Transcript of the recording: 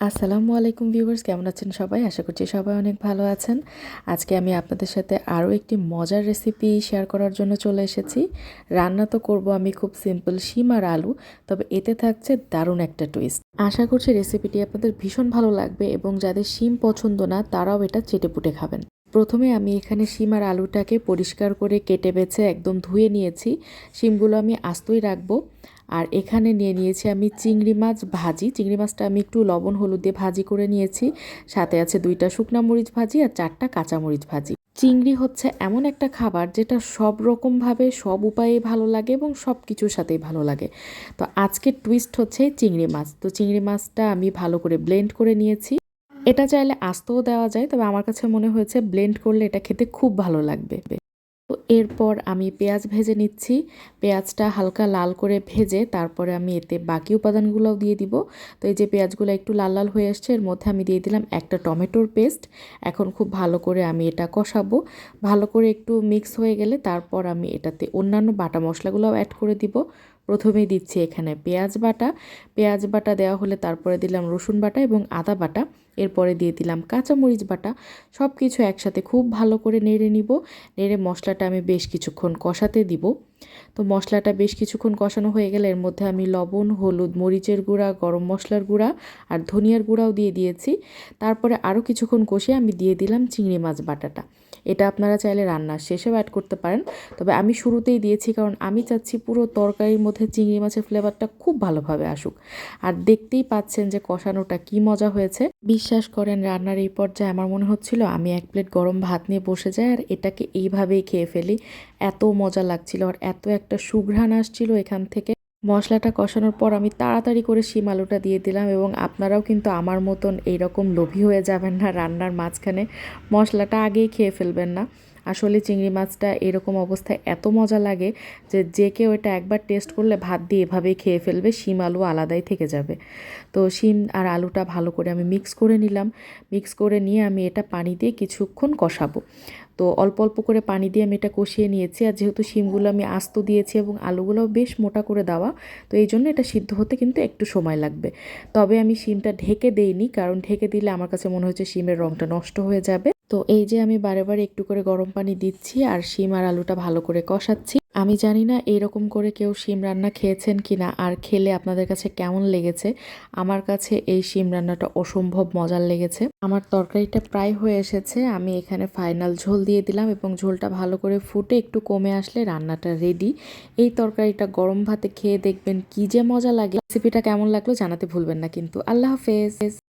আসসালামু আলাইকুম ভিউয়ার্স, কেমন আছেন সবাই? আশা করছি সবাই অনেক ভালো আছেন। আজকে আমি আপনাদের সাথে আরও একটি মজার রেসিপি শেয়ার করার জন্য চলে এসেছি। রান্না তো করব আমি খুব সিম্পল শিম আর আলু, তবে এতে থাকছে দারুণ একটা টুইস্ট আশা করছি রেসিপিটি আপনাদের ভীষণ ভালো লাগবে এবং যাদের শিম পছন্দ না, তারাও এটা চেটেপুটে খাবেন। প্রথমে আমি এখানে শিম আর আলুটাকে পরিষ্কার করে কেটে বেছে একদম ধুয়ে নিয়েছি। শিমগুলো আমি আস্তই রাখব। আর এখানে নিয়ে নিয়েছি আমি চিংড়ি মাছ ভাজি। চিংড়ি মাছটা আমি একটু লবণ, হলুদ দিয়ে ভাজি করে নিয়েছি। সাথে আছে দুইটা শুকনা মরিচ ভাজি আর চারটা কাঁচা মরিচ ভাজি। চিংড়ি হচ্ছে এমন একটা খাবার যেটা সব রকমভাবে, সব উপায়ে ভালো লাগে এবং সব কিছুর সাথেই ভালো লাগে। তো আজকের টুইস্ট হচ্ছে চিংড়ি মাছ। তো চিংড়ি মাছটা আমি ভালো করে ব্লেন্ড করে নিয়েছি। এটা চাইলে আস্তও দেওয়া যায়, তবে আমার কাছে মনে হয়েছে ব্লেন্ড করলে এটা খেতে খুব ভালো লাগবে। এরপর আমি পেঁয়াজ ভেজে নিচ্ছি। পেঁয়াজটা হালকা লাল করে ভেজে তারপরে আমি এতে বাকি উপাদানগুলোও দিয়ে দিব। তো এই যে পেঁয়াজগুলো একটু লাল লাল হয়ে আসছে, এর মধ্যে আমি দিয়ে দিলাম একটা টমেটোর পেস্ট। এখন খুব ভালো করে আমি এটা কষাবো। ভালো করে একটু মিক্স হয়ে গেলে তারপর আমি এটাতে অন্যান্য বাটা মশলাগুলোও অ্যাড করে দিব। প্রথমেই দিচ্ছি এখানে পেঁয়াজ বাটা। পেঁয়াজ বাটা দেওয়া হলে তারপরে দিলাম রসুন বাটা এবং আদা বাটা। এরপরে দিয়ে দিলাম কাঁচামরিচ বাটা। সব কিছু একসাথে খুব ভালো করে নেড়ে নিব। নেড়ে মশলাটা আমি বেশ কিছুক্ষণ কষাতে দিব। তো মশলাটা বেশ কিছুক্ষণ কষানো হয়ে গেলে এর মধ্যে আমি লবণ, হলুদ, মরিচের গুঁড়া, গরম মশলার গুঁড়া আর ধনিয়ার গুঁড়াও দিয়ে দিয়েছি। তারপরে আরও কিছুক্ষণ কষিয়ে আমি দিয়ে দিলাম চিংড়ি মাছ বাটাটা। এটা আপনারা চাইলে রান্নার শেষেও অ্যাড করতে পারেন। তবে আমি শুরুতেই দিয়েছি কারণ আমি চাচ্ছি পুরো তরকারির মধ্যে চিংড়ি মাছের ফ্লেভারটা খুব ভালোভাবে আসুক। আর দেখতেই পাচ্ছেন যে কষানোটা কি মজা হয়েছে। বিশ্বাস করেন, রান্নার এই পর্যায়ে আমার মনে হচ্ছিল আমি এক প্লেট গরম ভাত নিয়ে বসে যাই আর এটাকে এইভাবেই খেয়ে ফেলি। এত মজা লাগছিল আর এত একটা সুঘ্রাণ আসছিল এখান থেকে মশলাটা কষানোর পর আমি তাড়াতাড়ি করে শিম আলুটা দিয়ে দিলাম এবং আপনারাও কিন্তু আমার মতন এইরকম লোভী হয়ে যাবেন না রান্নার মাঝখানে। মশলাটা আগেই খেয়ে ফেলবেন না। আসলে চিংড়ি মাছটা এরকম অবস্থায় এত মজা লাগে যে যে কেউ এটা একবার টেস্ট করলে ভাত দিয়ে এভাবেই খেয়ে ফেলবে, শিম আলু আলাদাই থেকে যাবে। তো শিম আর আলুটা ভালো করে আমি মিক্স করে নিলাম। মিক্স করে নিয়ে আমি এটা পানি দিয়ে কিছুক্ষণ কষাবো। তো অল্প অল্প করে পানি দিয়ে আমি এটা কষিয়ে নিয়েছি। আর যেহেতু শিমগুলো আমি আস্ত দিয়েছি এবং আলুগুলোও বেশ মোটা করে দেওয়া, তো এই জন্য এটা সিদ্ধ হতে কিন্তু একটু সময় লাগবে। তবে আমি শিমটা ঢেকে দেইনি, কারণ ঢেকে দিলে আমার কাছে মনে হচ্ছে শিমের রংটা নষ্ট হয়ে যাবে। তো এই যে আমি বারে বারে একটু করে গরম পানি দিচ্ছি, আর শিম আর আলুটা ভালো করে কষাচ্ছি। আমি জানি না এইরকম করে কেউ শিম রান্না খেয়েছেন কি না আর খেলে আপনাদের কাছে কেমন লেগেছে। আমার কাছে এই শিম রান্নাটা অসম্ভব মজার লেগেছে। আমার তরকারিটা প্রায় হয়ে এসেছে। আমি এখানে ফাইনাল ঝোল দিয়ে দিলাম এবং ঝোলটা ভালো করে ফুটে একটু কমে আসলে রান্নাটা রেডি এই তরকারিটা গরম ভাতে খেয়ে দেখবেন কি যে মজা লাগে। রেসিপিটা কেমন লাগল জানাতে ভুলবেন না কিন্তু। আল্লাহ হাফেজ।